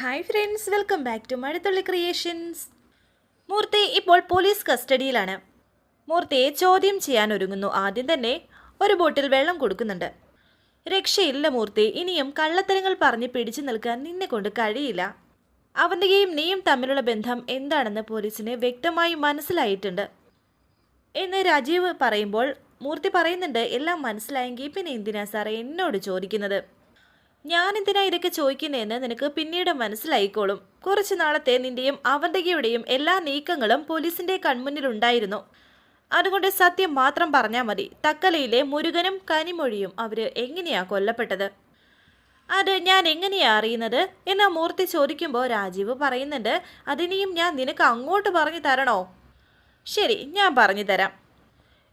Hi friends welcome back to Mazhathulli creations Murthy ഇപ്പോൾ police കസ്റ്റഡിയിലാണ് മൂർത്തിയെ ചോദ്യം ചെയ്യാൻ ഒരുങ്ങുന്നു. ആദ്യം തന്നെ ഒരു ബോട്ടിൽ വെള്ളം കൊടുക്കുന്നുണ്ട്. രക്ഷയില്ല മൂർത്തി ഇനിയും കള്ളത്തരങ്ങൾ പറഞ്ഞ് പിടിച്ചു നിൽക്കാൻ നിന്നെ കൊണ്ട് കഴിയില്ല. അവന്റെയും നീയും തമ്മിലുള്ള ബന്ധം എന്താണെന്ന് പോലീസിന് വ്യക്തമായി മനസ്സിലായിട്ടുണ്ട്. എന്ന് രാജീവ് പറയുമ്പോൾ മൂർത്തി പറയുന്നുണ്ട് എല്ലാം മനസ്സിലായെങ്കിൽ പിന്നെ എന്തിനാ സാറേ എന്നോട് ചോദിക്കുന്നത്? ഞാൻ എന്തിനാ ഇതൊക്കെ ചോദിക്കുന്നതെന്ന് നിനക്ക് പിന്നീട് മനസ്സിലായിക്കോളും. കുറച്ചു നാളത്തെ നിന്റെയും അവന്തികയുടെയും എല്ലാ നീക്കങ്ങളും പോലീസിന്റെ കൺമുന്നിലുണ്ടായിരുന്നു. അതുകൊണ്ട് സത്യം മാത്രം പറഞ്ഞാൽ മതി. തക്കലയിലെ മുരുകനും കനിമൊഴിയും അവർ എങ്ങനെയാ കൊല്ലപ്പെട്ടത്? അത് ഞാൻ എങ്ങനെയാ അറിയുന്നത്? എന്നാ മൂർത്തി ചോദിക്കുമ്പോൾ രാജീവ് പറയുന്നുണ്ട് അതിനെയും ഞാൻ നിനക്ക് അങ്ങോട്ട് പറഞ്ഞു തരണോ? ശരി ഞാൻ പറഞ്ഞു തരാം.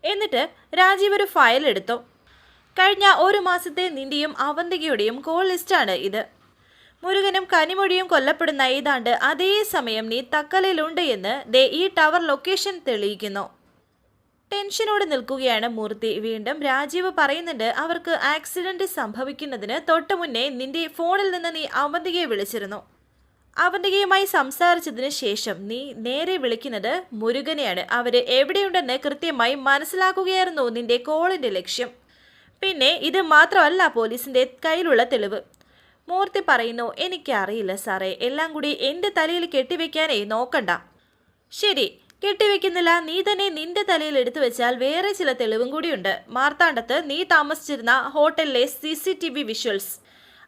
എന്നിട്ട് രാജീവ് ഒരു ഫയൽ എടുത്തു. കഴിഞ്ഞ ഒരു മാസത്തെ നിന്റെയും അവന്തികയുടെയും കോൾ ലിസ്റ്റാണ് ഇത്. മുരുകനും കനിമൊഴിയും കൊല്ലപ്പെടുന്ന ഏതാണ്ട് അതേ സമയം നീ തക്കലിലുണ്ട് എന്ന് ദേ ഈ ടവർ ലൊക്കേഷൻ തെളിയിക്കുന്നു. ടെൻഷനോട് നിൽക്കുകയാണ് മൂർത്തി. വീണ്ടും രാജീവ് പറയുന്നുണ്ട് അവർക്ക് ആക്സിഡന്റ് സംഭവിക്കുന്നതിന് തൊട്ടു മുന്നേ നിന്റെ ഫോണിൽ നിന്ന് നീ അവന്തികയെ വിളിച്ചിരുന്നു. അവന്തികയുമായി സംസാരിച്ചതിന് ശേഷം നീ നേരെ വിളിക്കുന്നത് മുരുകനെയാണ്. അവർ എവിടെയുണ്ടെന്ന് കൃത്യമായി മനസ്സിലാക്കുകയായിരുന്നു നിന്റെ കോളിന്റെ ലക്ഷ്യം. പിന്നെ ഇത് മാത്രമല്ല പോലീസിന്റെ കയ്യിലുള്ള തെളിവ്. മൂർത്തി പറയുന്നു എനിക്കറിയില്ല സാറേ എല്ലാം കൂടി എന്റെ തലയിൽ കെട്ടിവെക്കാനേ നോക്കണ്ട. ശരി കെട്ടിവെക്കുന്നില്ല. നീ തന്നെ നിന്റെ തലയിൽ എടുത്തു വെച്ചാൽ വേറെ ചില തെളിവും കൂടിയുണ്ട് മാർത്താണ്ഡത്ത് നീ താമസിച്ചിരുന്ന ഹോട്ടലിലെ C C T V visuals.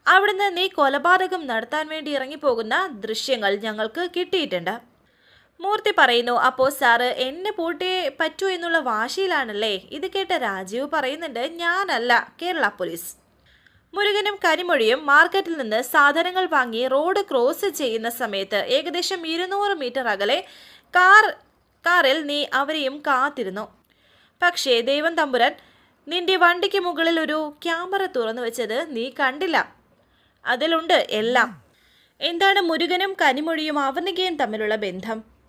അവിടുന്ന് നീ കൊലപാതകം നടത്താൻ വേണ്ടി ഇറങ്ങിപ്പോകുന്ന ദൃശ്യങ്ങൾ ഞങ്ങൾക്ക് കിട്ടിയിട്ടുണ്ട്. മൂർത്തി പറയുന്നു അപ്പോ സാറ് എന്നെ പൂട്ടേ പറ്റൂ എന്നുള്ള വാശിയിലാണല്ലേ? ഇത് കേട്ട രാജീവ് പറയുന്നുണ്ട് ഞാനല്ല കേരള പോലീസ്. മുരുകനും കരിമൊഴിയും മാർക്കറ്റിൽ നിന്ന് സാധനങ്ങൾ വാങ്ങി റോഡ് ക്രോസ് ചെയ്യുന്ന സമയത്ത് ഏകദേശം ഇരുന്നൂറ് മീറ്റർ അകലെ കാർ കാറിൽ നീ അവരെയും കാത്തിരുന്നു. പക്ഷേ ദൈവം തമ്പുരാൻ നിന്റെ വണ്ടിക്ക് മുകളിൽ ഒരു ക്യാമറ തുറന്നു വെച്ചത് നീ കണ്ടില്ല. അതിലുണ്ട് എല്ലാം. എന്താണ് മുരുകനും കനിമൊഴിയും അവനികയും തമ്മിലുള്ള ബന്ധം?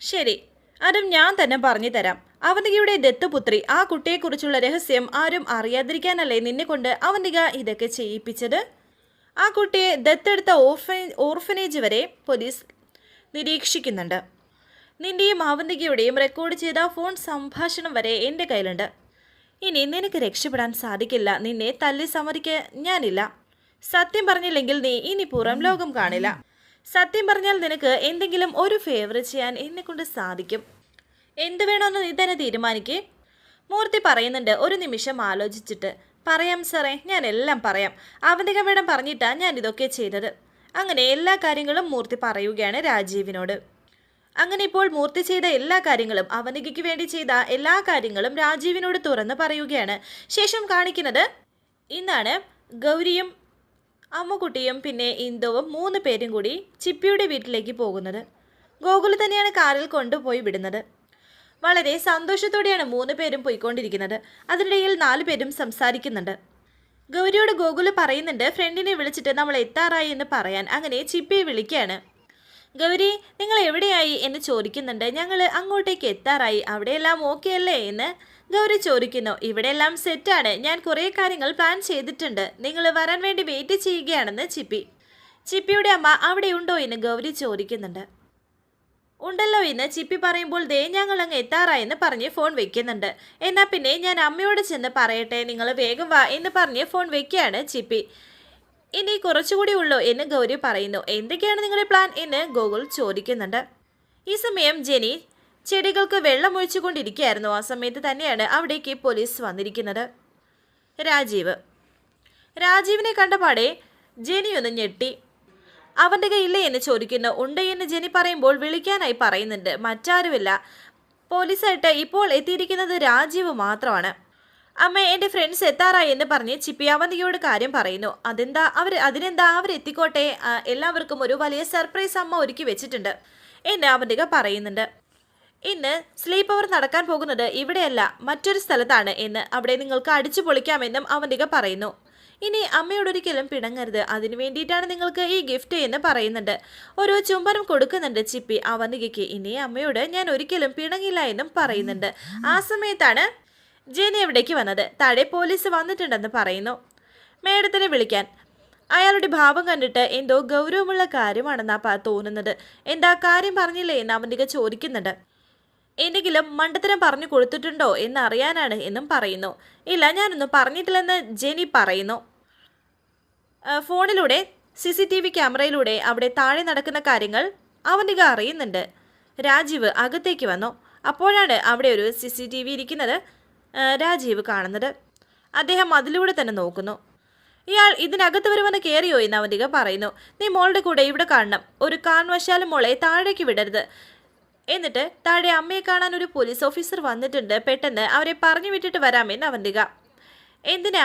ശരി അതും ഞാൻ തന്നെ പറഞ്ഞു തരാം. അവന്തികയുടെ ദത്തുപുത്രി ആ കുട്ടിയെക്കുറിച്ചുള്ള രഹസ്യം ആരും അറിയാതിരിക്കാനല്ലേ നിന്നെ കൊണ്ട് അവന്തിക ഇതൊക്കെ ചെയ്യിപ്പിച്ചത്? ആ കുട്ടിയെ ദത്തെടുത്ത ഓർഫ ഓർഫനേജ് വരെ പോലീസ് നിരീക്ഷിക്കുന്നുണ്ട്. നിന്റെയും അവന്തികയുടെയും റെക്കോർഡ് ചെയ്ത ഫോൺ സംഭാഷണം വരെ എന്റെ കയ്യിലുണ്ട്. ഇനി നിനക്ക് രക്ഷപ്പെടാൻ സാധിക്കില്ല. നിന്നെ തല്ലി സമ്മതിക്കാൻ ഞാനില്ല. സത്യം പറഞ്ഞില്ലെങ്കിൽ നീ ഇനി പുറം ലോകം കാണില്ല. സത്യം പറഞ്ഞാൽ നിനക്ക് എന്തെങ്കിലും ഒരു ഫേവർ ചെയ്യാൻ എന്നെ കൊണ്ട് സാധിക്കും. എന്ത് വേണമെന്ന് നീ തന്നെ തീരുമാനിക്കേ. മൂർത്തി പറയുന്നുണ്ട് ഒരു നിമിഷം ആലോചിച്ചിട്ട്. പറയാം സാറേ ഞാൻ എല്ലാം പറയാം. അവന്തിക മേഡം പറഞ്ഞിട്ടാണ് ഞാൻ ഇതൊക്കെ ചെയ്തത്. അങ്ങനെ എല്ലാ കാര്യങ്ങളും മൂർത്തി പറയുകയാണ് രാജീവിനോട്. അങ്ങനെ ഇപ്പോൾ മൂർത്തി ചെയ്ത എല്ലാ കാര്യങ്ങളും അവനികയ്ക്ക് വേണ്ടി ചെയ്ത എല്ലാ കാര്യങ്ങളും രാജീവിനോട് തുറന്ന് പറയുകയാണ്. ശേഷം കാണിക്കുന്നത് ഇന്നാണ് ഗൗരിയും അമ്മുക്കുട്ടിയും പിന്നെ ഇന്ദുവും മൂന്ന് പേരും കൂടി ചിപ്പിയുടെ വീട്ടിലേക്ക് പോകുന്നത്. ഗോകുൽ തന്നെയാണ് കാറിൽ കൊണ്ടുപോയി വിടുന്നത്. വളരെ സന്തോഷത്തോടെയാണ് മൂന്ന് പേരും പോയിക്കൊണ്ടിരിക്കുന്നത്. അതിനിടയിൽ നാല് പേരും സംസാരിക്കുന്നുണ്ട്. ഗൗരിയോട് ഗോകുൽ പറയുന്നുണ്ട് ഫ്രണ്ടിനെ വിളിച്ചിട്ട് നമ്മൾ എത്താറായി എന്ന് പറയാൻ അങ്ങനെ ചിപ്പിയെ വിളിക്കുകയാണ്. ഗൗരി നിങ്ങൾ എവിടെയായി? എന്ന് ചോദിക്കുന്നുണ്ട്. ഞങ്ങൾ അങ്ങോട്ടേക്ക് എത്താറായി. അവിടെയെല്ലാം ഓക്കെ അല്ലേ? എന്ന് ഗൗരി ചോദിക്കുന്നു ഇവിടെ ഇവിടെയെല്ലാം സെറ്റാണ് ഞാൻ കുറേ കാര്യങ്ങൾ പ്ലാൻ ചെയ്തിട്ടുണ്ട്. നിങ്ങൾ വരാൻ വേണ്ടി വെയിറ്റ് ചെയ്യുകയാണെന്ന് ചിപ്പി. ചിപ്പിയുടെ അമ്മ അവിടെ ഉണ്ടോ? എന്ന് ഗൗരി ചോദിക്കുന്നുണ്ട്. ഉണ്ടല്ലോ എന്ന് ചിപ്പി പറയുമ്പോൾ ദേ ഞങ്ങൾ അങ്ങ് എത്താറായെന്ന് പറഞ്ഞ് ഫോൺ വെക്കുന്നുണ്ട്. എന്നാ പിന്നെ ഞാൻ അമ്മയോട് ചെന്ന് പറയട്ടെ. നിങ്ങൾ വേഗം വാ എന്ന് പറഞ്ഞ് ഫോൺ വെക്കുകയാണ് ചിപ്പി. ഇനി കുറച്ചുകൂടി ഉള്ളൂ എന്ന് ഗൗരി പറയുന്നു. എന്തൊക്കെയാണ് നിങ്ങളുടെ പ്ലാൻ എന്ന് ഗോകുൽ ചോദിക്കുന്നുണ്ട്. ഈ സമയം ജെനി ചെടികൾക്ക് വെള്ളമൊഴിച്ചുകൊണ്ടിരിക്കുകയായിരുന്നു ആ സമയത്ത് തന്നെയാണ് അവിടേക്ക് പോലീസ് വന്നിരിക്കുന്നത്. രാജീവ്. രാജീവിനെ കണ്ടപാടെ ജെനി ഒന്ന് ഞെട്ടി. അവന്റെ കയ്യില്ലേ? എന്ന് ചോദിക്കുന്നു. ഉണ്ട് എന്ന് ജെനി പറയുമ്പോൾ വിളിക്കാനായി പറയുന്നുണ്ട്. മറ്റാരുമില്ല. പോലീസായിട്ട് ഇപ്പോൾ എത്തിയിരിക്കുന്നത് രാജീവ് മാത്രമാണ്. അമ്മ എന്റെ ഫ്രണ്ട്സ് എത്താറായി എന്ന് പറഞ്ഞ് ചിപ്പി അവന്തികയോട് കാര്യം പറയുന്നു. അതെന്താ? അവർ അതിനെന്താ? അവരെത്തിക്കോട്ടെ എല്ലാവർക്കും ഒരു വലിയ സർപ്രൈസ് അമ്മ ഒരുക്കി വെച്ചിട്ടുണ്ട് എന്ന് അവന്തിക പറയുന്നുണ്ട്. ഇന്ന് സ്ലീപ്പ് അവർ നടക്കാൻ പോകുന്നത് ഇവിടെയല്ല മറ്റൊരു സ്ഥലത്താണ് എന്ന് അവിടെ നിങ്ങൾക്ക് അടിച്ചു പൊളിക്കാമെന്നും അവന്തിക പറയുന്നു. ഇനി അമ്മയോടൊരിക്കലും പിണങ്ങരുത്. അതിനു വേണ്ടിയിട്ടാണ് നിങ്ങൾക്ക് ഈ ഗിഫ്റ്റ് എന്ന് പറയുന്നുണ്ട്. ഒരു ചുംബനം കൊടുക്കുന്നുണ്ട് ചിപ്പി. അവന്തികയ്ക്ക് ഇനി അമ്മയോട് ഞാൻ ഒരിക്കലും പിണങ്ങില്ല എന്നും പറയുന്നുണ്ട്. ആ സമയത്താണ് ജെനി എവിടേക്ക് വന്നത്? താഴെ പോലീസ് വന്നിട്ടുണ്ടെന്ന് പറയുന്നു. മേഡത്തിനെ വിളിക്കാൻ. അയാളുടെ ഭാവം കണ്ടിട്ട് എന്തോ ഗൗരവമുള്ള കാര്യമാണെന്നാ തോന്നുന്നത്. എന്താ കാര്യം പറഞ്ഞില്ലേ എന്ന് അവന്തിക ചോദിക്കുന്നുണ്ട്. എന്തെങ്കിലും മണ്ടത്തരം പറഞ്ഞു കൊടുത്തിട്ടുണ്ടോ എന്ന് അറിയാനാണ് എന്നും പറയുന്നു. ഇല്ല ഞാനൊന്നും പറഞ്ഞിട്ടില്ലെന്ന് ജെനി പറയുന്നു. ഫോണിലൂടെ സി സി ടി വി ക്യാമറയിലൂടെ അവിടെ താഴെ നടക്കുന്ന കാര്യങ്ങൾ അവനിക അറിയുന്നുണ്ട്. രാജീവ് അകത്തേക്ക് വന്നു. അപ്പോഴാണ് അവിടെ ഒരു സി സി ടി വി ഇരിക്കുന്നത് രാജീവ് കാണുന്നത്. അദ്ദേഹം അതിലൂടെ തന്നെ നോക്കുന്നു. ഇയാൾ ഇതിനകത്ത് വരുമെന്ന് കയറിയോ എന്ന് അവന്തിക പറയുന്നു. നീ മോളുടെ കൂടെ ഇവിടെ കാണണം. ഒരു കാൺവശാലും മോളെ താഴേക്ക് വിടരുത്. എന്നിട്ട് താഴെ അമ്മയെ കാണാൻ ഒരു പോലീസ് ഓഫീസർ വന്നിട്ടുണ്ട്. പെട്ടെന്ന് അവരെ പറഞ്ഞു വിട്ടിട്ട് വരാമെന്ന് അവന്തിക. എന്തിനാ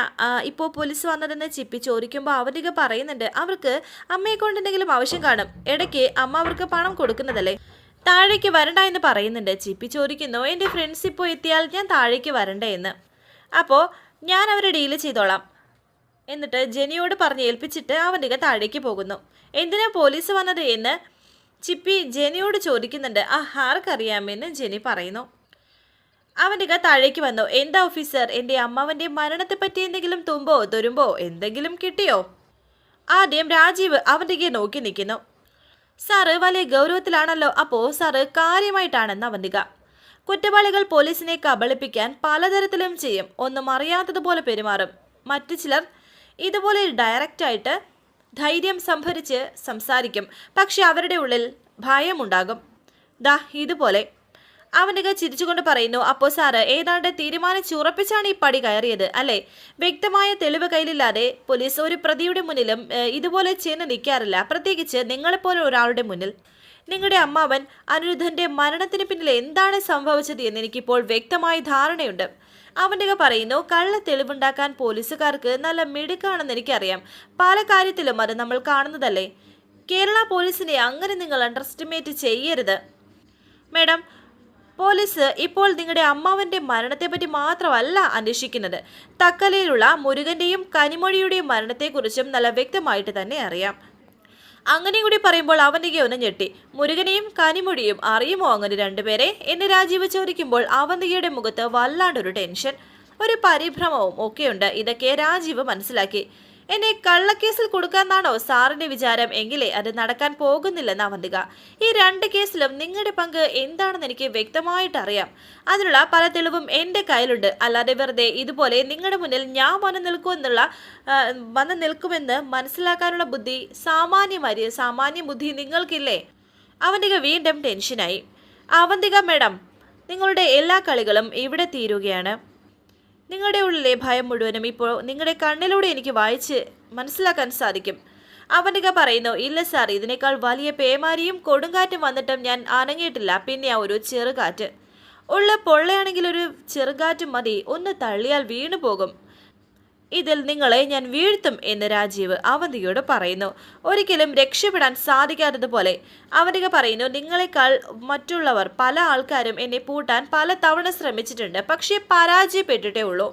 ഇപ്പോൾ പോലീസ് വന്നതെന്ന് ചിപ്പി ചോദിക്കുമ്പോൾ അവന്തിക പറയുന്നുണ്ട് അവർക്ക് അമ്മയെ കൊണ്ടെന്തെങ്കിലും ആവശ്യം കാണും. ഇടയ്ക്ക് അമ്മ അവർക്ക് പണം കൊടുക്കുന്നതല്ലേ? താഴേക്ക് വരണ്ട എന്ന് പറയുന്നുണ്ട്. ചിപ്പി ചോദിക്കുന്നു എന്റെ ഫ്രണ്ട്സ് ഇപ്പോൾ എത്തിയാൽ ഞാൻ താഴേക്ക് വരണ്ടേ എന്ന്. അപ്പോൾ ഞാൻ അവരെ ഡീൽ ചെയ്തോളാം. എന്നിട്ട് ജെനിയോട് പറഞ്ഞ് ഏൽപ്പിച്ചിട്ട് അവന്തിക താഴേക്ക് പോകുന്നു. എന്തിനാ പോലീസ് വന്നത് എന്ന് ചിപ്പി ജെനിയോട് ചോദിക്കുന്നുണ്ട് ആ ആർക്കറിയാമെന്ന്? ജെനി പറയുന്നു. അവന്തിക താഴേക്ക് വന്നു. എന്താ ഓഫീസർ എന്റെ അമ്മാവന്റെ മരണത്തെപ്പറ്റി എന്തെങ്കിലും തുമ്പോ തുരുമ്പോ എന്തെങ്കിലും കിട്ടിയോ? ആദ്യം രാജീവ് അവന്തികയെ നോക്കി നിൽക്കുന്നു. സാറ് വലിയ ഗൗരവത്തിലാണല്ലോ. അപ്പോൾ സാറ് കാര്യമായിട്ടാണെന്ന് അവന്തിക കുറ്റവാളികൾ പോലീസിനെ കബളിപ്പിക്കാൻ പലതരത്തിലും ചെയ്യും. ഒന്നും അറിയാത്തതുപോലെ പെരുമാറും. മറ്റു ചിലർ ഇതുപോലെ ഡയറക്റ്റായിട്ട് ധൈര്യം സംഭരിച്ച് സംസാരിക്കും. പക്ഷെ അവരുടെ ഉള്ളിൽ ഭയമുണ്ടാകും. ദാ ഇതുപോലെ. അവനക ചിരിച്ചുകൊണ്ട് പറയുന്നു അപ്പോൾ സാറ് ഏതാണ്ട് തീരുമാനിച്ചുറപ്പിച്ചാണ് ഈ പടി കയറിയത് അല്ലേ? വ്യക്തമായ തെളിവ് കയ്യിലില്ലാതെ പോലീസ് ഒരു പ്രതിയുടെ മുന്നിലും ഇതുപോലെ ചെന്ന് നിൽക്കാറില്ല. പ്രത്യേകിച്ച് നിങ്ങളെപ്പോലെ ഒരാളുടെ മുന്നിൽ. നിങ്ങളുടെ അമ്മാവൻ അനിരുദ്ധന്റെ മരണത്തിന് പിന്നിൽ എന്താണ് സംഭവിച്ചത് എന്ന് എനിക്കിപ്പോൾ വ്യക്തമായ ധാരണയുണ്ട്. അവന്റെ പറയുന്നു കള്ള തെളിവുണ്ടാക്കാൻ പോലീസുകാർക്ക് നല്ല മിടുക്കാണെന്ന് എനിക്കറിയാം. പല കാര്യത്തിലും അത് നമ്മൾ കാണുന്നതല്ലേ? കേരള പോലീസിനെ അങ്ങനെ നിങ്ങൾ അണ്ടർ എസ്റ്റിമേറ്റ് ചെയ്യരുത്. മേഡം പോലീസ് ഇപ്പോൾ നിങ്ങളുടെ അമ്മാവന്റെ മരണത്തെപ്പറ്റി മാത്രമല്ല അന്വേഷിക്കുന്നത്. തക്കലയിലുള്ള മുരുകന്റെയും കനിമൊഴിയുടെയും മരണത്തെക്കുറിച്ചും നല്ല വ്യക്തമായിട്ട് തന്നെ അറിയാം. അങ്ങനെ കൂടി പറയുമ്പോൾ അവന്റെ ഒന്ന് ഞെട്ടി. മുരുകനെയും കനിമൊഴിയും അറിയുമോ അങ്ങനെ രണ്ടുപേരെ? എന്ന് രാജീവ് ചോദിക്കുമ്പോൾ അവന്തികയുടെ മുഖത്ത് വല്ലാണ്ടൊരു ടെൻഷൻ. ഒരു പരിഭ്രമവും ഒക്കെയുണ്ട്. ഇതൊക്കെ രാജീവ് മനസ്സിലാക്കി. എന്നെ കള്ളക്കേസിൽ കൊടുക്കാന്നാണോ സാറിന്റെ വിചാരം? എങ്കിലേ അത് നടക്കാൻ പോകുന്നില്ലെന്ന് അവന്തിക ഈ രണ്ട് കേസിലും നിങ്ങളുടെ പങ്ക് എന്താണെന്ന് എനിക്ക് വ്യക്തമായിട്ട് അറിയാം. അതിനുള്ള പല തെളിവും എന്റെ കയ്യിലുണ്ട്. അല്ലാതെ വെറുതെ ഇതുപോലെ നിങ്ങളുടെ മുന്നിൽ ഞാൻ വന്നു നിൽക്കുമെന്നുള്ള വന്നു നിൽക്കുമെന്ന് മനസ്സിലാക്കാനുള്ള ബുദ്ധി സാമാന്യമാരി സാമാന്യ ബുദ്ധി നിങ്ങൾക്കില്ലേ? അവന്തിക വീണ്ടും ടെൻഷനായി. അവന്തിക മേഡം നിങ്ങളുടെ എല്ലാ കളികളും ഇവിടെ തീരുകയാണ്. നിങ്ങളുടെ ഉള്ളിലെ ഭയം മുഴുവനും ഇപ്പോൾ നിങ്ങളുടെ കണ്ണിലൂടെ എനിക്ക് വായിച്ച് മനസ്സിലാക്കാൻ സാധിക്കും. അവനിക പറയുന്നു ഇല്ല സാർ ഇതിനേക്കാൾ വലിയ പേമാരിയും കൊടുങ്കാറ്റും വന്നിട്ടും ഞാൻ അനങ്ങിയിട്ടില്ല. പിന്നെ ആ ഒരു ചെറുകാറ്റ്. ഉള്ള പൊള്ളയാണെങ്കിൽ ഒരു ചെറുകാറ്റ് മതി. ഒന്ന് തള്ളിയാൽ വീണു പോകും ഇതിൽ നിങ്ങളെ ഞാൻ വീഴ്ത്തും എന്ന് രാജീവ് അവന്തിയോട് പറയുന്നു. ഒരിക്കലും രക്ഷപ്പെടാൻ സാധിക്കാത്തതുപോലെ അവന്തിക പറയുന്നു നിങ്ങളെക്കാൾ മറ്റുള്ളവർ പല ആൾക്കാരും എന്നെ പൂട്ടാൻ പല തവണ ശ്രമിച്ചിട്ടുണ്ട് പക്ഷേ പരാജയപ്പെട്ടിട്ടേ ഉള്ളൂ.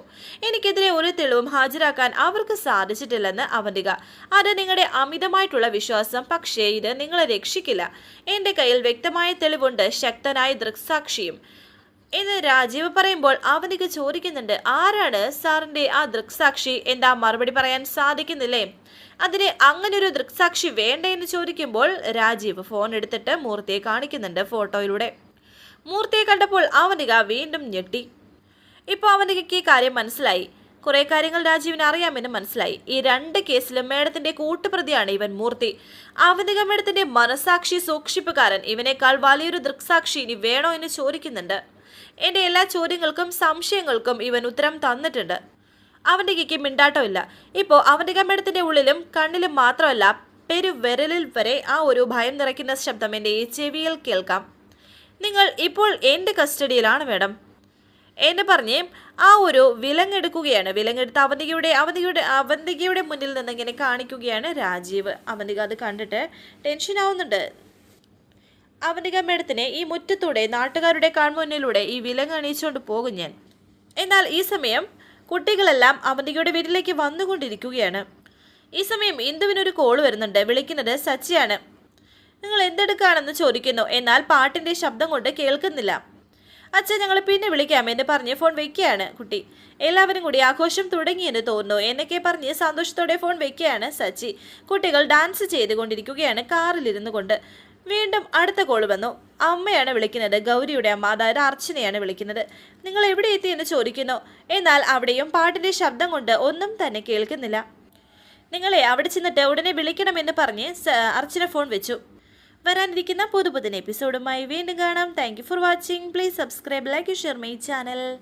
എനിക്കെതിരെ ഒരു തെളിവും ഹാജരാക്കാൻ അവർക്ക് സാധിച്ചിട്ടില്ലെന്ന് അവന്തിക അത് നിങ്ങളുടെ അമിതമായിട്ടുള്ള വിശ്വാസം പക്ഷേ ഇത് നിങ്ങളെ രക്ഷിക്കില്ല. എന്റെ കയ്യിൽ വ്യക്തമായ തെളിവുണ്ട് ശക്തനായ ദൃക്സാക്ഷിയും. എന്ന് രാജീവ് പറയുമ്പോൾ അവനിക്ക് ചോദിക്കുന്നുണ്ട് ആരാണ് സാറിന്റെ ആ ദൃക്സാക്ഷി? എന്താ മറുപടി പറയാൻ സാധിക്കുന്നില്ലേ? അതിന് അങ്ങനെ ഒരു ദൃക്സാക്ഷി വേണ്ടെന്ന് ചോദിക്കുമ്പോൾ രാജീവ് ഫോൺ എടുത്തിട്ട് മൂർത്തിയെ കാണിക്കുന്നുണ്ട് ഫോട്ടോയിലൂടെ. മൂർത്തിയെ കണ്ടപ്പോൾ അവനിക വീണ്ടും ഞെട്ടി. ഇപ്പൊ അവനികയ്ക്ക് ഈ കാര്യം മനസ്സിലായി. കുറെ കാര്യങ്ങൾ രാജീവിന് അറിയാമെന്ന് മനസ്സിലായി. ഈ രണ്ട് കേസിലും മേഡത്തിന്റെ കൂട്ടുപ്രതിയാണ് ഇവൻ മൂർത്തി. അവനിക മേഡത്തിന്റെ മനസാക്ഷി സൂക്ഷിപ്പുകാരൻ ഇവനേക്കാൾ വലിയൊരു ദൃക്സാക്ഷി ഇനി വേണോ എന്ന് ചോദിക്കുന്നുണ്ട്. എന്റെ എല്ലാ ചോദ്യങ്ങൾക്കും സംശയങ്ങൾക്കും ഇവൻ ഉത്തരം തന്നിട്ടുണ്ട്. അവന്റെ കിക്ക് മിണ്ടാട്ടമില്ല. ഇപ്പോ അവന്റെ കമ്മടത്തിന്റെ ഉള്ളിലും കണ്ണിലും മാത്രമല്ല പെരുവിരലിൽ വരെ ആ ഒരു ഭയം നിറയ്ക്കുന്ന ശബ്ദം എന്റെ ഈ ചെവിയിൽ കേൾക്കാം. നിങ്ങൾ ഇപ്പോൾ എന്റെ കസ്റ്റഡിയിലാണ് മേഡം. എന്ന് പറഞ്ഞ് ആ ഒരു വിലങ്ങെടുക്കുകയാണ്. വിലങ്ങെടുത്ത് അവന്തികയുടെ അവന്തികയുടെ അവന്തികയുടെ മുന്നിൽ നിന്ന് ഇങ്ങനെ കാണിക്കുകയാണ് രാജീവ്. അവന്തിക അത് കണ്ടിട്ട് ടെൻഷൻ ആവുന്നുണ്ട്. അവന്തിക മേഡത്തിനെ ഈ മുറ്റത്തൂടെ നാട്ടുകാരുടെ കാൺമുന്നിലൂടെ ഈ വിലങ്ങ് അണിയിച്ചുകൊണ്ട് പോകും ഞാൻ. എന്നാൽ ഈ സമയം കുട്ടികളെല്ലാം അവന്തികയുടെ വീട്ടിലേക്ക് വന്നുകൊണ്ടിരിക്കുകയാണ്. ഈ സമയം ഇന്ദുവിനൊരു കോൾ വരുന്നുണ്ട്. വിളിക്കുന്നത് സച്ചിയാണ്. നിങ്ങൾ എന്തെടുക്കുകയാണെന്ന് ചോദിക്കുന്നു. എന്നാൽ പാട്ടിന്റെ ശബ്ദം കൊണ്ട് കേൾക്കുന്നില്ല. അച്ഛൻ ഞങ്ങൾ പിന്നെ വിളിക്കാം എന്ന് പറഞ്ഞ് ഫോൺ വെക്കുകയാണ് കുട്ടി. എല്ലാവരും കൂടി ആഘോഷം തുടങ്ങിയെന്ന് തോന്നുന്നു എന്നൊക്കെ പറഞ്ഞ് സന്തോഷത്തോടെ ഫോൺ വെക്കുകയാണ് സച്ചി. കുട്ടികൾ ഡാൻസ് ചെയ്തുകൊണ്ടിരിക്കുകയാണ് കാറിലിരുന്നു കൊണ്ട് വീണ്ടും അടുത്ത കോൾ വന്നു. അമ്മയാണ് വിളിക്കുന്നത്. ഗൗരിയുടെ അമ്മ അതായത് അർച്ചനയാണ് വിളിക്കുന്നത്. നിങ്ങൾ എവിടെ എത്തി എന്ന് ചോദിക്കുന്നു. എന്നാൽ അവിടെയും പാട്ടിന്റെ ശബ്ദം കൊണ്ട് ഒന്നും തന്നെ കേൾക്കുന്നില്ല. നിങ്ങളെ അവിടെ ചെന്നിട്ട് ഉടനെ വിളിക്കണമെന്ന് പറഞ്ഞ് അർച്ചന ഫോൺ വെച്ചു. വരാനിരിക്കുന്ന പുതു പുതിയ എപ്പിസോഡുമായി വീണ്ടും കാണാം. Thank for watching please subscribe like share my channel